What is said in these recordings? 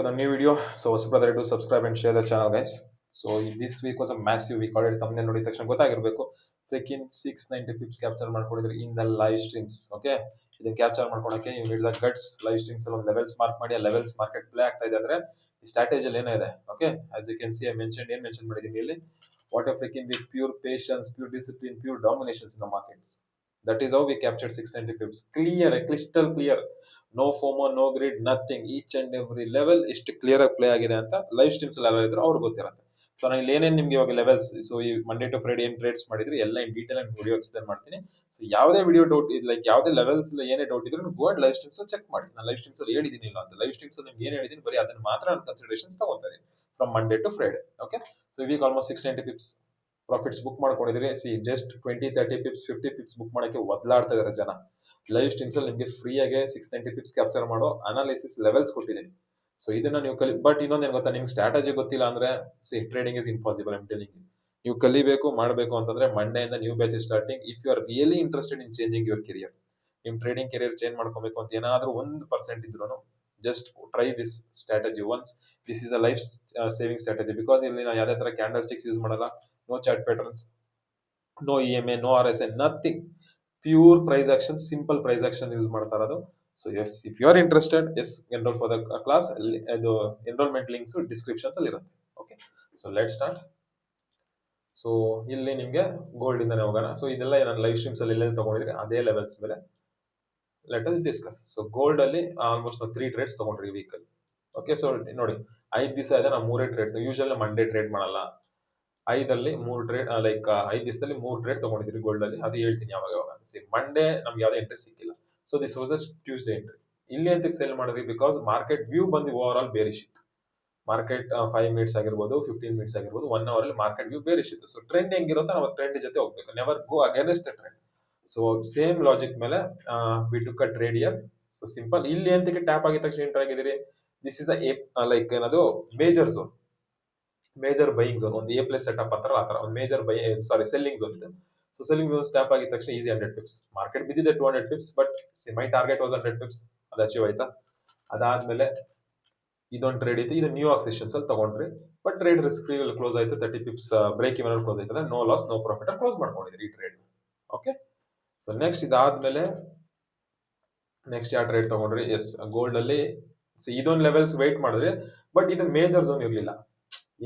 to the new video. So, brother do subscribe and share the channel, guys. So, this week was a massive week. Already thumbnail ನೋಡಿದ ತಕ್ಷಣ ಗೊತ್ತಾಗಿರ್ಬೇಕು. Freaking six ninety pips capture ಮಾಡ್ಕೊಂಡಿದ್ರೆ in the live streams okay ಇದನ್ನ capture ಮಾಡ್ಕೊಳಕ್ಕೆ ನೀವು ಹೇಳಿದ guts live streams ಅಲ್ಲಿ ಒಂದು levels mark ಮಾಡಿ ಆ ಲೆವೆಲ್ಸ್ ಮಾರ್ಕೆಟ್ ಪ್ಲೇ ಆಗ್ತಾ ಇದೆ ಅಂದ್ರೆ ಈ ಸ್ಟ್ರಾಟಜಿಯಲ್ಲಿ ಏನಿದೆ okay as you can see I mention ಏನ್ ಮೆನ್ಷನ್ ಮಾಡಿದ್ದೀನಿ ಇಲ್ಲಿ? What of freaking with pure patience pure discipline pure dominations in the markets that is how we captured six ninety pips clear crystal clear no FOMO no grid nothing each and every level ಎಷ್ಟು clear ಆಗಿ play ಆಗಿದೆ ಅಂತ live streams ಎಲ್ಲ ಇದ್ರು ಅವ್ರಿಗೆ ಗೊತ್ತಿರುತ್ತೆ. So ನಾನು ಇಲ್ಲಿ ಏನೇನು ನಿಮ್ಗೆ ಇವಾಗ ಲೆವೆಲ್ಸ್ ಸೊ ಈ ಮಂಡೇ ಟು ಫ್ರೈಡೆ ಏನು ಟ್ರೇಡ್ಸ್ ಮಾಡಿದ್ರು, ಎಲ್ಲ ಇನ್ ಡೀಟೇಲ್ ಆಗಿ ವಿಡಿಯೋ ಎಕ್ಸ್ಪ್ಲೇನ್ ಮಾಡ್ತೀನಿ. ಸೊ ಯಾವುದೇ ವಿಡಿಯೋ ಡೌಟ್ ಲೈಕ್ ಯಾವುದೇ ಲೆವೆಲ್ಸ್ ಏನೇ ಡೌಟ್ ಇದ್ರು go and live streams check ಮಾಡಿ. ನಾನು ಲೈವ್ ಸ್ಟ್ರೀಮ್ಸ್ ಅಲ್ಲಿ ಹೇಳಿದ್ದೀನಿ ಇಲ್ಲ ಅಂತ. ಲೈವ್ ಸ್ಟ್ರೀಮ್ಸ್ ಅಲ್ಲಿ ನಿಮ್ಗೆ ಏನು ಹೇಳಿದ್ದೀನಿ, ಬರೀ ಅದನ್ನ ಮಾತ್ರ ನಾನು ಕನ್ಸಿಡರೇಷನ್ಸ್ ತಗೋತಾ ಇದ್ದೀನಿ from Monday to Friday okay so week almost six ninety pips profits book ಮಾಡ್ಕೊಂಡಿದ್ದೀರಿ see just twenty thirty pips fifty pips book ಮಾಡೋಕ್ಕೆ ಒದ್ಲಾಡ್ತಾ ಇದಾರೆ ಜನ. ಲೈವ್ ಸ್ಟ್ರೀಮ್ಸ್ ಅಲ್ಲಿ ನಿಮಗೆ ಫ್ರೀಯಾಗಿ ಸಿಕ್ಸ್ ನೈಂಟಿ ಪಿಪ್ಸ್ ಕ್ಯಾಪ್ಚರ್ ಮಾಡೋ ಅನಾಲಿಸಿಸ್ ಲೆವೆಲ್ಸ್ ಕೊಟ್ಟಿದ್ದೀನಿ ಸೊ ಇದನ್ನ ನೀವು ಕಲಿ ಬಟ್ ಇನ್ನೊಂದು ಏನು ಗೊತ್ತಾ, ನಿಮ್ಗೆ ಸ್ಟ್ರಾಟಜಿ ಗೊತ್ತಿಲ್ಲ ಅಂದ್ರೆ see trading is impossible I'm telling ನೀವು ಕಲಿಬೇಕು, ಮಾಡಬೇಕು ಅಂತಂದ್ರೆ ಮಂಡೆಯಿಂದ new batch starting if you are really interested in changing your career ನಿಮ್ ಟ್ರೇಡಿಂಗ್ ಕೆರಿಯರ್ ಚೇಂಜ್ ಮಾಡ್ಕೋಬೇಕು ಅಂತ ಏನಾದ್ರೂ ಒಂದು ಪರ್ಸೆಂಟ್ ಇದ್ರು just try this strategy once this is a life saving strategy because ಇಲ್ಲಿ ನಾವು ಯಾವುದೇ ತರ ಕ್ಯಾಂಡಲ್ ಸ್ಟಿಕ್ಸ್ ಯೂಸ್ ಮಾಡಲ್ಲ. E M A no R S A nothing pure price action simple price action use ಮಾಡ್ತಾರೆ ಅದು so yes if you are interested yes enroll for the class ಅದು enrollment links descriptions ಅಲ್ಲಿ ಇರುತ್ತೆ. Okay so let start so ಇಲ್ಲಿ ನಿಮಗೆ gold ಇಂದಾನೆ ಹೋಗೋಣ. So ಇದೆಲ್ಲ ನಾನು ಲೈವ್ ಸ್ಟ್ರೀಮ್ಸ್ ಅಲ್ಲಿ ಎಲ್ಲೆಲ್ಲಿ ತಗೊಂಡಿದ್ರೆ ಅದೇ ಲೆವೆಲ್ಸ್ ಮೇಲೆ let us discuss so gold ಅಲ್ಲಿ ಆಲ್ಮೋಸ್ಟ್ ನಾವು ತ್ರೀ ಟ್ರೇಡ್ಸ್ ತಗೊಂಡ್ರಿ ವೀಕಲ್ಲಿ ಓಕೆ ಸೊ ನೋಡಿ, ಐದು ದಿವಸ ಇದೆ, ನಾವು ಮೂರೇ ಟ್ರೇಡ್ ಯೂಶಲಿ ಮಂಡೇ ಟ್ರೇಡ್ ಮಾಡಲ್ಲ. ಐದಲ್ಲಿ ಮೂರು ಟ್ರೇಡ್ ಲೈಕ್ ಐದು ದಿವಸದಲ್ಲಿ ಮೂರು ಟ್ರೇಡ್ ತಗೊಂಡಿದ್ರಿ ಗೋಲ್ಡ್ ಅಲ್ಲಿ. ಅದು ಹೇಳ್ತೀನಿ ಯಾವಾಗ ಯಾವಾಗ ಸಿ ಮಂಡೇ ನಮ್ಗೆ ಯಾವುದೇ ಎಂಟ್ರಿ ಸಿಕ್ಕಿಲ್ಲ. So this was the Tuesday entry ಇಲ್ಲಿ ಅಂತ ಸೇಲ್ ಮಾಡಿದ್ವಿ? ಬಿಕಾಸ್ ಮಾರ್ಕೆಟ್ ವ್ಯೂ ಬಂದು ಓವರ್ ಆಲ್ ಬೇರಿಶ್ ಇತ್ತು ಮಾರ್ಕೆಟ್ ಫೈವ್ ಮಿನಿಟ್ಸ್ ಆಗಿರ್ಬೋದು ಫಿಫ್ಟೀನ್ ಮಿನಿಟ್ಸ್ ಆಗಿರ್ಬೋದು ಒನ್ ಅವರ್ ಅಲ್ಲಿ ಮಾರ್ಕೆಟ್ ವ್ಯೂ ಬೇರಿಶ್ ಇತ್ತು. ಸೊ ಟ್ರೆಂಡ್ ಹೆಂಗಿರುತ್ತೋ ನಾವು ಟ್ರೆಂಡ್ ಜೊತೆ ಹೋಗ್ಬೇಕು. Never go against trend so same logic ಮೇಲೆ we took a trade here so simple ಇಲ್ಲಿ ಅಂತಕ್ಕೆ ಟ್ಯಾಪ್ ಆಗಿದ ತಕ್ಷಣ ಎಂಟರ್ ಆಗಿದ್ದೀರಿ? ದಿಸ್ ಇಸ್ ಅ ಲೈಕ್ ಏನದು major zone major buying zone ಒಂದು ಎ ಪ್ಲೇಸ್ ಸೆಟಪ್ ಅಂತಾರಲ್ಲ ಆ ಥರ, ಒಂದು major buy sorry selling zone ಇದೆ. ಸೊ ಸೆಲ್ಲಿಂಗ್ ಝೋನ್ ಸ್ಟಾಪ್ ಆಗಿದ ತಕ್ಷಣ ಈಸಿ ಹಂಡ್ರೆಡ್ ಪಿಪ್ಸ್ ಮಾರ್ಕೆಟ್ ಬಿದ್ದಿದೆ two hundred pips but my target was hundred pips ಅದು ಅಚೀವ್ ಆಯ್ತಾ? ಅದಾದ್ಮೇಲೆ ಇದೊಂದು ಟ್ರೇಡ್ ಇತ್ತು. ಇದು ನ್ಯೂ ಯಾರ್ಕ್ ಸೆಷನ್ಸ್ ಅಲ್ಲಿ ತಗೊಂಡ್ರಿ. But trade risk free close ಆಯ್ತು. Thirty pips break even close ಆಯ್ತದೆ. No loss no profit close ಮಾಡ್ಕೊಂಡಿದ್ರಿ ಈ ಟ್ರೇಡ್ ಓಕೆ ಸೊ ನೆಕ್ಸ್ಟ್ ಇದಾದ್ಮೇಲೆ ನೆಕ್ಸ್ಟ್ ಯಾವ ಟ್ರೇಡ್ ತಗೊಂಡ್ರಿ? ಎಸ್ ಗೋಲ್ಡ್ ಅಲ್ಲಿ. ಇದೊಂದು ಲೆವೆಲ್ಸ್ ವೆಯ್ಟ್ ಮಾಡಿದ್ರಿ ಬಟ್ ಇದು ಮೇಜರ್ ಝೋನ್ ಇರಲಿಲ್ಲ.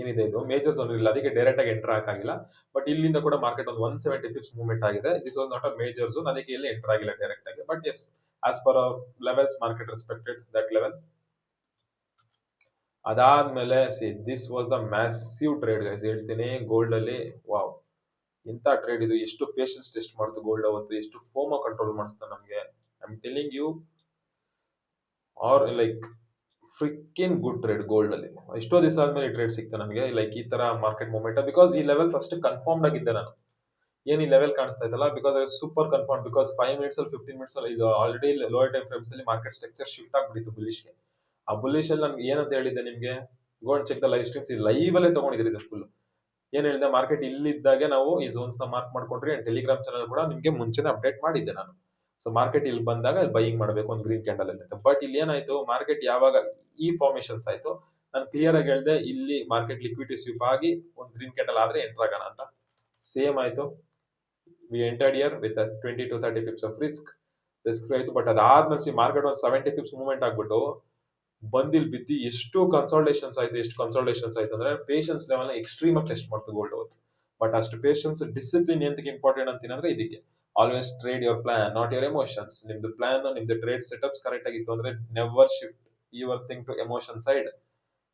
ಏನಿದೆ ಇದು? ಮೇಜರ್ ಝೋನ್ ಇಲ್ಲ ಅದಕ್ಕೆ ಡೈರೆಕ್ಟ್ ಆಗಿ ಎಂಟರ್ ಹಾಕಾಗಿಲ್ಲ ಬಟ್ ಇಲ್ಲಿಂದ ಕೂಡ ಮಾರ್ಕೆಟ್ ಒಂದು ಒನ್ ಸೆವೆಂಟಿ ಪಿಪ್ಸ್ ಮೂವ್ಮೆಂಟ್ ಆಗಿದೆ. This was not a major zone ಅದಕ್ಕೆ ಇಲ್ಲಿ ಎಂಟರ್ ಆಗಿಲ್ಲ ಡೈರೆಕ್ಟ್ ಆಗಿ. But yes as per levels market respected that level ಅದಾದ್ಮೇಲೆ see this was the massive trade guys ಹೇಳ್ತೀನಿ ಗೋಲ್ಡ್ ಅಲ್ಲಿ ವಾವ್ ಇಂಥ ಟ್ರೇಡ್ ಇದು? ಎಷ್ಟು ಪೇಷನ್ಸ್ ಟೆಸ್ಟ್ ಮಾಡ್ತು ಗೋಲ್ಡ್ ಅವತ್ತು? ಎಷ್ಟು ಫೋಮ ಕಂಟ್ರೋಲ್ ಮಾಡಿಸ್ತಾ ನಮಗೆ? I am telling you are like freaking good trade gold ಅಲ್ಲಿ. ಎಷ್ಟೋ ದಿವಸ ಆದ್ಮೇಲೆ ಟ್ರೇಡ್ ಸಿಕ್ತು ನನಗೆ ಲೈಕ್ ಈ ತರ ಮಾರ್ಕೆಟ್ ಮೂಮೆಂಟ್ ಬಿಕಾಸ್ ಈ ಲೆವೆಲ್ಸ್ ಅಷ್ಟು ಕನ್ಫರ್ಮ್ಡ್ ಆಗಿದ್ದೆ ನಾನು. ಏನ್ ಈ ಲೆವೆಲ್ ಕಾಣಿಸ್ತಾ ಇತ್ತಲ್ಲ because super confirm because five minutes ಅಲ್ಲಿ ಫಿಫ್ಟೀನ್ ಮಿನಿಟ್ಸ್ ಅಲ್ಲಿ, ಇದು ಆಲ್ರೆಡಿ ಲೋಯರ್ ಟೈಮ್ ಫ್ರೇಮ್ಸ್ ಅಲ್ಲಿ ಮಾರ್ಕೆಟ್ ಸ್ಟ್ರಕ್ಚರ್ ಶಿಫ್ಟ್ ಆಗ್ಬಿಟ್ಟಿತ್ತು ಬುಲಿಶ್ಗೆ ಆ ಬುಲಿಶ್ ಅಲ್ಲಿ ನನ್ಗೆ ಏನಂತ ಹೇಳಿದ್ದೆ ನಿಮಗೆ? Gold check the live streams live ಅಲ್ಲೇ ತಗೊಂಡಿದ್ರಿ ಇದು ಫುಲ್ ಏನ್ ಹೇಳಿದೆ? ಮಾರ್ಕೆಟ್ ಇಲ್ಲಿದ್ದಾಗೆ ನಾವು ಈ ಝೋನ್ಸ್ನ ಮಾರ್ಕ್ ಮಾಡ್ಕೊಂಡ್ರಿ ಟೆಲಿಗ್ರಾಮ್ ಚಾನಲ್ ಕೂಡ ನಿಮ್ಗೆ ಮುಂಚೆನೆ ಅಪ್ಡೇಟ್ ಮಾಡಿದ್ದೆ ನಾನು. ಸೊ ಮಾರ್ಕೆಟ್ ಇಲ್ಲಿ ಬಂದಾಗ ಬೈಯಿಂಗ್ ಮಾಡಬೇಕು ಒಂದು ಗ್ರೀನ್ ಕ್ಯಾಂಡಲ್ ಅಂತ ಬಟ್ ಇಲ್ಲಿ ಏನಾಯ್ತು? ಮಾರ್ಕೆಟ್ ಯಾವಾಗ ಈ ಫಾರ್ಮೇಶನ್ಸ್ ಆಯ್ತು? ನಾನು ಕ್ಲಿಯರ್ ಆಗಿ ಹೇಳಿದೆ, ಇಲ್ಲಿ ಮಾರ್ಕೆಟ್ ಲಿಕ್ವಿಡಿಟಿ ಸ್ವೀಪ್ ಆಗಿ ಒಂದು ಗ್ರೀನ್ ಕ್ಯಾಂಡಲ್ ಆದ್ರೆ ಎಂಟರ್ ಆಗೋಣ ಅಂತ. ಸೇಮ್ ಆಯ್ತು. We entered here with twenty to thirty pips of risk risk ಆಯ್ತು ಬಟ್ ಅದಾದ್ಮೇಲೆ ಸಿ ಮಾರ್ಕೆಟ್ ಒಂದು ಸೆವೆಂಟಿ ಪಿಪ್ಸ್ ಮೂವ್ಮೆಂಟ್ ಆಗ್ಬಿಟ್ಟು ಬಂದಿಲ್ ಬಿದ್ದು ಎಷ್ಟು ಕನ್ಸಲ್ಟೇಷನ್ಸ್ ಆಯ್ತು, ಎಷ್ಟು ಕನ್ಸಲ್ಟೇಷನ್ಸ್ ಆಯ್ತು ಅಂದ್ರೆ ಪೇಷನ್ಸ್ ಲೆವೆಲ್ ಎಕ್ಸ್ಟ್ರೀಮ್ ಆಗಿ ಟೆಸ್ಟ್ ಮಾಡ್ತು ಗೋಲ್ಡ್ ಅವತ್ತು. ಬಟ್ ಅಷ್ಟು ಪೇಷನ್ಸ್ ಡಿಸಿಪ್ಲಿನ್ ಎಂತಕ್ಕೆ ಇಂಪಾರ್ಟೆಂಟ್ ಅಂತೀನಂದ್ರೆ ಇದಕ್ಕೆ. Always trade your plan not your emotions ನಿಮ್ದು ಪ್ಲಾನ್ ನಿಮ್ದು ಟ್ರೇಡ್ ಸೆಟಪ್ಸ್ ಕರೆಕ್ಟ್ ಆಗಿತ್ತು ಅಂದ್ರೆ never shift your thing to emotion side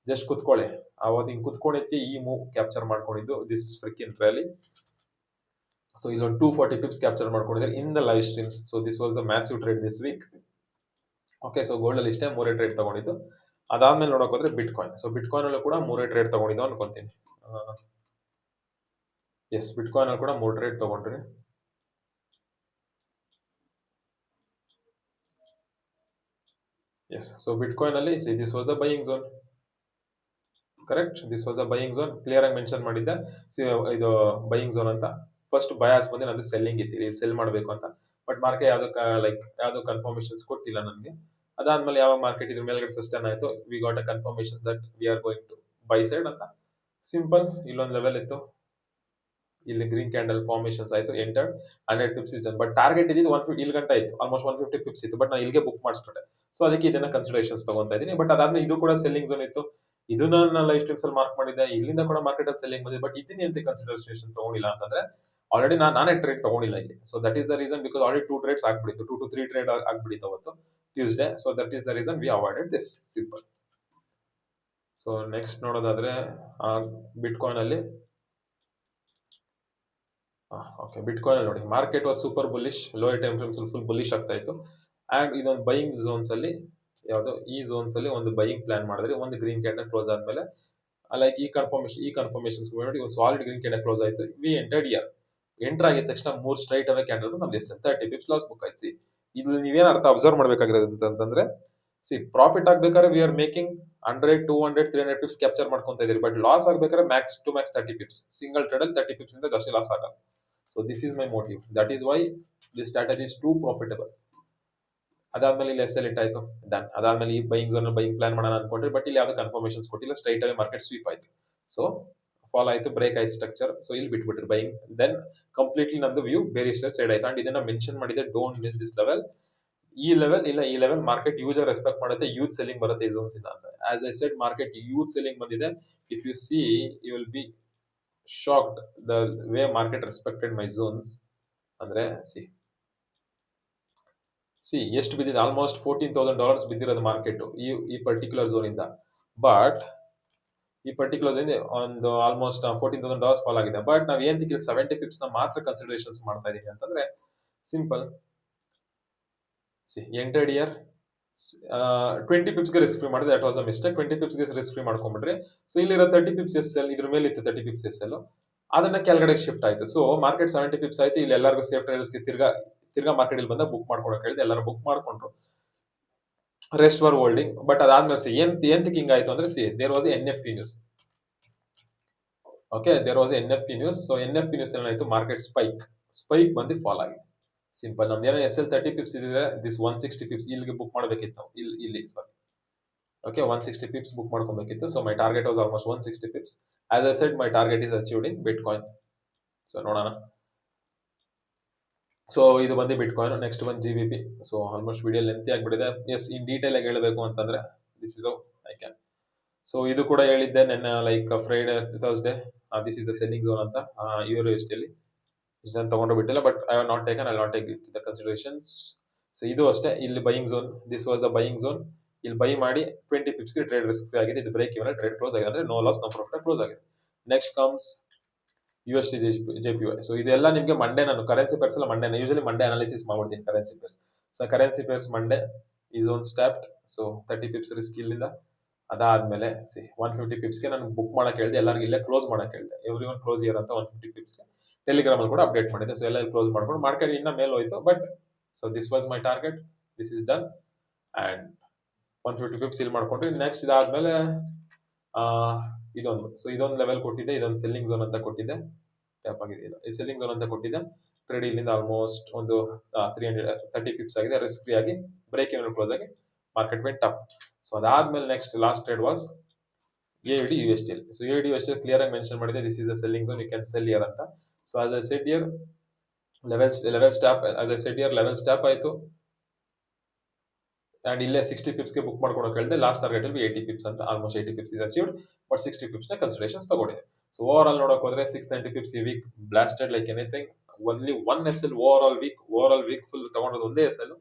just ಕುತ್ಕೊಳ್ಳಿ. ಅವತ್ತು ಹಿಂಗ್ ಕುತ್ಕೊಂಡಿದ್ಕೆ ಈ ಮೂವ್ ಕ್ಯಾಪ್ಚರ್ ಮಾಡ್ಕೊಂಡಿದ್ದು ದಿಸ್ ಫ್ರಿಕಿನ್ ರ್ಯಾಲಿ ಸೊ ಇಲ್ಲೊಂದು ಟೂ ಫಾರ್ಟಿ ಪಿಪ್ಸ್ ಕ್ಯಾಪ್ಚರ್ ಮಾಡ್ಕೊಂಡಿದ್ದಾರೆ in the live streams so this was the massive trade this week okay so gold ಅಲ್ಲಿ ಇಷ್ಟೇ ಮೂರೇ ಟ್ರೇಡ್ ತಗೊಂಡಿದ್ದು. ಅದಾದ್ಮೇಲೆ ನೋಡಕ್ ಹೋದ್ರೆ bitcoin so bitcoin ಅಲ್ಲೂ ಕೂಡ ಮೂರೇ ಟ್ರೇಡ್ ತಗೊಂಡಿದ್ದು ಅನ್ಕೊಂತೀನಿ. ಎಸ್ ಬಿಟ್ ಕಾಯಿನ್ ಅಲ್ಲಿ ಕೂಡ ಮೂರು ಟ್ರೇಡ್ ತಗೊಂಡ್ರಿ. ಸೊ ಬಿಟ್ ಕಾಯಿನ್ ಅಲ್ಲಿ see this was the buying zone correct this was the buying zone clear ಆಗಿ ಮೆನ್ಷನ್ ಮಾಡಿದ್ದೆ. ಇದು ಬೈಯಿಂಗ್ ಝೋನ್ ಅಂತ. ಫಸ್ಟ್ ಬಯಾಸ್ ಬಂದು ನಂದು ಸೆಲ್ಲಿಂಗ್ ಇತ್ತು ಇಲ್ಲಿ ಸೆಲ್ ಮಾಡಬೇಕು ಅಂತ. ಬಟ್ ಮಾರ್ಕೆಟ್ ಯಾವ್ದು ಲೈಕ್ ಯಾವ್ದು ಕನ್ಫರ್ಮೇಶನ್ಸ್ ಕೊಟ್ಟಿಲ್ಲ ನನಗೆ. ಅದಾದ್ಮೇಲೆ ಯಾವ ಮಾರ್ಕೆಟ್ ಇದ್ರ ಮೇಲ್ಗಡೆ ಸಸ್ಟೈನ್ ಆಯಿತು we got a confirmation that we are going to buy side ಅಂತ. ಸಿಂಪಲ್ ಇಲ್ಲೊಂದು ಲೆವೆಲ್ ಇತ್ತು. ಇಲ್ಲಿ ಗ್ರೀನ್ ಕ್ಯಾಂಡಲ್ ಫಾರ್ಮೇಶನ್ಸ್ ಆಯ್ತು enter hundred pips is done but target ಇದ್ದಿದ್ದು ಒನ್ ಫಿಫ್ಟಿ ಇಲ್ಲಿ ಗಂಟೆ ಆಯ್ತು ಆಲ್ಮೋಸ್ಟ್ ಒನ್ ಫಿಫ್ಟಿ ಪಿಪ್ಸ್ ಇತ್ತು. ಬಟ್ ನಾನು ಇಲ್ಲಿಗೆ ಬುಕ್ ಮಾಡಿಸ್ಬಿಟ್ಟೆ ಸೊ ಅದಕ್ಕೆ ಇದನ್ನ ಕನ್ಸಿಡರೇಷನ್ಸ್ ತಗೊಂತಾ ಇದ್ದೀನಿ. ಬಟ್ ಅದಾದ್ಮೇಲೆ ಇದು ಕೂಡ ಸೆಲ್ಲಿಂಗ್ ಝೋನ್ ಇತ್ತು. ಇದು ನಾನು ಲೈಫ್ ಸ್ಟ್ರೀಮ್ಸ್ ಅಲ್ಲಿ ಮಾರ್ಕ್ ಮಾಡಿದ್ದೆ. ಇಲ್ಲಿಂದ ಕೂಡ ಮಾರ್ಕೆಟ್ ಅಲ್ಲಿ ಸೆಲ್ಲಿಂಗ್ ಬಂದಿದೆ. ಬಟ್ ಇದನ್ನ ಅಂತ ಕನ್ಸಿಡರೇಷನ್ ತಗೊಂಡಿಲ್ಲ ಅಂತಂದ್ರೆ ಆಲ್ರೆಡಿ ನಾನು ನಾನೇ ಟ್ರೇಡ್ ತಗೊಂಡಿಲ್ಲ ಇಲ್ಲಿ. So that is the reason because already two trades ಆಗ್ಬಿಡಿತ್ತು two to three trade ಆಗ್ಬಿಡಿತ್ತು ಅವತ್ತು Tuesday so that is the reason we avoided this simple so next ನೋಡೋದಾದ್ರೆ ಬಿಟ್ಕಾಯಿನ್ ಅಲ್ಲಿ ಓಕೆ ಬಿಟ್ಕಾಯಿನ್ ನೋಡಿ. Market was super bullish lower time frames full bullish ಆಗ್ತಾ ಇತ್ತು. And ಇದೊಂದು buying zones ಅಲ್ಲಿ, ಯಾವುದು? ಈ ಝೋನ್ಸ್ ಅಲ್ಲಿ ಒಂದು ಬೈಯಿಂಗ್ ಪ್ಲಾನ್ ಮಾಡಿದ್ರೆ ಒಂದು ಗ್ರೀನ್ ಕ್ಯಾಂಡಲ್ ಕ್ಲೋಸ್ ಆದ್ಮೇಲೆ ಲೈಕ್ ಈ ಕನ್ಫರ್ಮೇಶನ್ ಈ ಕನ್ಫರ್ಮೇಶನ್ಸ್ ನೋಡಿ, ಒಂದು ಸಾಲಿಡ್ ಗ್ರೀನ್ ಕ್ಯಾಂಡಲ್ ಕ್ಲೋಸ್ ಆಯ್ತು. ವಿ ಎಂಟರ್ಡ್ ಇಯರ್ ಎಂಟರ್ ಆಗಿದ ತಕ್ಷಣ ಮೂರ್ ಸ್ಟ್ರೈಟ್ ಅವೇ ಕ್ಯಾಂಡಲ್ ನಮ್ದು ಎಷ್ಟು ತರ್ಟಿ ಪಿಪ್ಸ್ ಲಾಸ್ ಬುಕ್ ಆಯ್ತು. ಸಿ ಇದು ನೀವೇನ್ ಅರ್ಥ ಅಬ್ಸರ್ವ್ ಮಾಡ್ಬೇಕಾಗಿರೋದು ಅಂತಂದ್ರೆ ಸಿ ಪ್ರಾಫಿಟ್ ಆಗ್ಬೇಕಾದ್ರೆ we are making hundred two hundred three hundred pips capture ಮಾಡ್ಕೊಂತ ಇದೀರಿ. ಬಟ್ ಲಾಸ್ ಆಗ್ಬೇಕಾದ್ರೆ max to max thirty pips single trade ಅಲ್ಲಿ ತರ್ಟಿ ಪಿಪ್ಸ್ ಇಂದ ಜಾಸ್ತಿ ಲಾಸ್ ಆಗಲ್ಲ. So this is my motive that is why this strategy is too profitable ಅದಾದ್ಮೇಲೆ ಇಲ್ಲಿ S L hit ಆಯ್ತು ಡನ್ ಅದಾದ್ಮೇಲೆ ಈ ಬೈಯಿಂಗ್ ಝೋನ್ ಬೈಯಿಂಗ್ ಪ್ಲಾನ್ ಮಾಡೋಣ ಅನ್ಕೊಂಡ್ರಿ ಬಟ್ ಇಲ್ಲಿ ಯಾವುದೇ ಕನ್ಫರ್ಮೇಶನ್ಸ್ ಕೊಟ್ಟಿಲ್ಲ ಸ್ಟ್ರೈಟ್ ಆಗಿ ಮಾರ್ಕೆಟ್ ಸ್ವೀಪ್ ಆಯ್ತು. ಸೊ ಫಾಲ್ ಆಯ್ತು ಬ್ರೇಕ್ ಆಯ್ತು ಸ್ಟ್ರಕ್ಚರ್ ಸೊ ಇಲ್ಲಿ ಬಿಟ್ಬಿಟ್ರಿ ಬೈಯಿಂಗ್ ದೆನ್ ಕಂಪ್ಲೀಟ್ಲಿ ನಂದು ವ್ಯೂ ಬೇರೆ ಸೈಡ್ ಆಯ್ತು. ಅಂಡ್ ಇದನ್ನ ಮೆನ್ಷನ್ ಮಾಡಿದೆ ಡೋಂಟ್ ಮಿಸ್ ದಿಸ್ ಲೆವೆಲ್ ಈ ಲೆವೆಲ್ ಇಲ್ಲ, ಈ ಲೆವೆಲ್ ಮಾರ್ಕೆಟ್ ಯೂಸರ್ ರೆಸ್ಪೆಕ್ಟ್ ಮಾಡುತ್ತೆ ಯೂತ್ ಸೆಲ್ಲಿಂಗ್ ಬರುತ್ತೆ ಈ ಝೋನ್ಸ್ ಇಂದ as I said market huge selling ಬಂದಿದೆ. If you see you will be shocked the way market respected my zones ಅಂದರೆ ಸಿ ಸಿ ಎಷ್ಟು ಬಿದ್ದಿದೆ? ಆಲ್ಮೋಸ್ಟ್ ಫೋರ್ಟೀನ್ ತೌಸಂಡ್ ಡಾಲರ್ಸ್ ಬಿದ್ದಿರೋದು ಮಾರ್ಕೆಟು ಈ ಈ ಪರ್ಟಿಕ್ಯುಲರ್ ಝೋನಿಂದ ಬಟ್ ಈ ಪರ್ಟಿಕ್ಯುಲರ್ ಝೋನ್ ಒಂದು almost fourteen thousand dollars fall ಆಗಿದೆ. ಬಟ್ ನಾವು ಏನ್ ಇಲ್ಲಿ ಸೆವೆಂಟಿ ಪಿಪ್ಸ್ನ ಮಾತ್ರ ಕನ್ಸಿಡರೇಷನ್ಸ್ ಮಾಡ್ತಾ ಇದೀವಿ ಅಂತಂದ್ರೆ simple see entered here twenty ಪಿಪ್ಸ್ಗೆ risk free ಮಾಡಿದ್ರೆ that was a mistake twenty ಪಿಪ್ಸ್ಗೆ risk free ಮಾಡ್ಕೊಂಡ್ಬಿಟ್ರಿ ಸೊ ಇಲ್ಲಿರೋ ತರ್ಟಿ ಪಿಪ್ಸ್ ಎಸ್ ಎಲ್ ಇದ್ರ ಮೇಲೆ ಇತ್ತು ತರ್ಟಿ ಪಿಪ್ಸ್ ಎಸ್ ಎಲ್ ಅದನ್ನ ಕೆಳಗಡೆ ಶಿಫ್ಟ್ ಆಯಿತು. ಸೊ ಮಾರ್ಕೆಟ್ ಸೆವೆಂಟಿ ಪಿಪ್ಸ್ ಆಯ್ತು. ಇಲ್ಲಿ ಎಲ್ಲರಿಗೂ ಸೇಫ್ ಟ್ರೇಡರ್ಸ್ಗೆ ತಿರ್ಗಾ ತಿರ್ಗಾ ಮಾರ್ಕೆಟ್ ಬಂದ ಬುಕ್ ಮಾಡ್ಕೊಳಕ್ಕೆ ಹೇಳಿದೆ. ಎಲ್ಲರೂ ಬುಕ್ ಮಾಡ್ಕೊಂಡ್ರು. ರೆಸ್ಟ್ ಫಾರ್ ಹೋಲ್ಡಿಂಗ್ ಬಟ್ ಅದಾದ್ಮೇಲೆ ಸಿ ಏನ್ ಏನ್ ಥಿಂಕಿಂಗ್ ಆಯ್ತು ಅಂದ್ರೆ see there was N F P news okay there was N F P news so N F P news ಏನಾಯ್ತು? ಮಾರ್ಕೆಟ್ ಸ್ಪೈಕ್ ಸ್ಪೈಕ್ ಬಂದು ಫಾಲ್ ಆಗಿದೆ. ಸಿಂಪಲ್ ನಮ್ದು ಏನೋ ಎಸ್ ಎಲ್ ತರ್ಟಿ ಪಿಪ್ಸ್ ಇದ್ರೆ ದಿಸ್ ಒನ್ ಸಿಕ್ಸ್ಟಿ ಪಿಪ್ಸ್ ಇಲ್ಲಿಗೆ book ಮಾಡಬೇಕಿತ್ತು. ಇಲ್ಲಿ ಇಲ್ಲಿ sorry okay one sixty pips book ಮಾಡ್ಕೊಬೇಕಿತ್ತು. So my target was almost one sixty pips as I set my target is achieved in bitcoin so ನೋಡೋಣ. So ಇದು ಬಂದು bitcoin next ಬಂದು G B P so almost video lengthy ಆಗಿಬಿಟ್ಟಿದೆ. S in detail ಆಗಿ ಹೇಳಬೇಕು ಅಂತಂದ್ರೆ this is I can so ಇದು ಕೂಡ ಹೇಳಿದ್ದೆ ನೆನ್ನೆ like Friday Thursday this is the selling zone ಅಂತ. ಯೂರೋ ಎಸ್ಟಿಯಲ್ಲಿ ಇದನ್ನ ತೊಗೊಂಡು ಬಿಟ್ಟಿಲ್ಲ but I not taken I not take it the considerations so ಇದು ಅಷ್ಟೇ, ಇಲ್ಲಿ buying zone this was the buying zone ಇಲ್ಲಿ ಬೈ ಮಾಡಿ ಟ್ವೆಂಟಿ ಪಿಪ್ಸ್ಗೆ ಟ್ರೇಡ್ ರಿಸ್ಕ್ ಆಗಿದೆ, ಇದು ಬ್ರೇಕ್ ಇವನ್ ಟ್ರೇಡ್ ಕ್ಲೋಸ್ ಆಗಿದೆ, ಅಂದ್ರೆ no loss no profit close ಆಗಿದೆ. Next comes U S T J P so ಇದೆಲ್ಲ ನಿಮಗೆ ಮಂಡೇ ನಾನು ಕರೆನ್ಸಿ ಪೇರ್ಸ್ ಎಲ್ಲ ಮಂಡೇ ಯೂಶಲಿ ಮಂಡೇ ಅನಾಲಿಸಿಸ್ ಮಾಡ್ಬಿಡ್ತೀನಿ currency pairs so currency pairs Monday is on stopped so thirty pips risk ಇಲ್ಲಿಂದ. ಅದಾದ್ಮೇಲೆ C one fifty ಪಿಪ್ಸ್ಗೆ ನಾನು book ಮಾಡಕ್ಕೆ ಹೇಳಿದೆ, ಎಲ್ಲರಿಗೂ ಇಲ್ಲೇ ಕ್ಲೋಸ್ ಮಾಡಕ್ಕೆ ಹೇಳಿದೆ. ಎವ್ರಿ ಒನ್ ಕ್ಲೋಸ್ ಇಯರ್ ಅಂತ ಒನ್ ಫಿಫ್ಟಿ ಪಿಪ್ಸ್ಗೆ ಟೆಲಿಗ್ರಾಮ್ ಅಲ್ಲಿ ಕೂಡ ಅಪ್ಡೇಟ್ ಮಾಡಿದೆ. ಸೊ ಎಲ್ಲ ಕ್ಲೋಸ್ ಮಾಡ್ಕೊಂಡು ಮಾರ್ಕೆಟ್ ಇನ್ನ ಮೇಲೆ ಹೋಯ್ತು. But so this was my target this is done and one fifty fifth seal ಮಾಡ್ಕೊಂಡ್ರಿ ನೆಕ್ಸ್ಟ್ ಇದಾದ್ಮೇಲೆ ಇದೊಂದು. ಸೊ ಇದೊಂದು ಲೆವೆಲ್ ಕೊಟ್ಟಿದೆ ಇದೊಂದು ಸೆಲ್ಲಿಂಗ್ ಝೋನ್ ಅಂತ ಕೊಟ್ಟಿದೆ ಟ್ಯಾಪ್ ಆಗಿದೆ. ಇಲ್ಲ ಈ ಸೆಲ್ಲಿಂಗ್ ಝೋನ್ ಅಂತ ಕೊಟ್ಟಿದೆ ಟ್ರೇಡ್ ಇಲ್ಲಿಂದ ಆಲ್ಮೋಸ್ಟ್ ಒಂದು ತ್ರೀ ಹಂಡ್ರೆಡ್ ತರ್ಟಿ ಫಿಫ್ಟ್ ಆಗಿದೆ. ರಿಸ್ಕ್ ಫ್ರೀ ಆಗಿ ಬ್ರೇಕ್ ಏನಾದ್ರು ಕ್ಲೋಸ್ ಆಗಿ ಮಾರ್ಕೆಟ್ ವೆಂಟ್ ಅಪ್ ಸೊ ಅದಾದ್ಮೇಲೆ next last trade was A D U S T L so A D U S T L clear ಆಗಿ mention ಮಾಡಿದೆ. This is a selling zone you can sell here ಅಂತ. So as I set here level level stop as I set here level stop ಆಯಿತು. And ಇಲ್ಲೇ sixty ಪಿಪ್ಸ್ಗೆ book ಮಾಡ್ಕೊಡೋಕೆ ಹೇಳಿದೆ last target ಅಲ್ಲಿ eighty pips ಅಂತ almost eighty pips is achieved but sixty ಪಿಪ್ಸ್ನ considerations ತಗೊಂಡಿದೆ so over all ನೋಡಕ್ ಹೋದ್ರೆ ಸಿಕ್ಸ್ ನೈಂಟಿ ಪಿಪ್ಸ್ ಈ week blasted like anything only one S L over all week over all week full ತಗೊಂಡದ್ದು ಒಂದೇ S L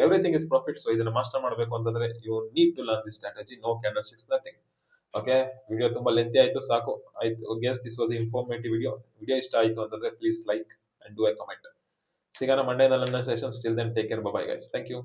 everything is profit so ಇದನ್ನ master ಮಾಡಬೇಕು ಅಂತಂದ್ರೆ you need to learn this strategy no candle six nothing okay video ತುಂಬಾ lengthy ಆಯ್ತು, ಸಾಕು. ಆಯ್ತು guess this was informative video video ಇಷ್ಟ ಆಯ್ತು ಅಂತಂದ್ರೆ please like and do a comment ಸಿಗೋಣ ಮಂಡೇ ನನ್ನ session still then take care bye guys thank you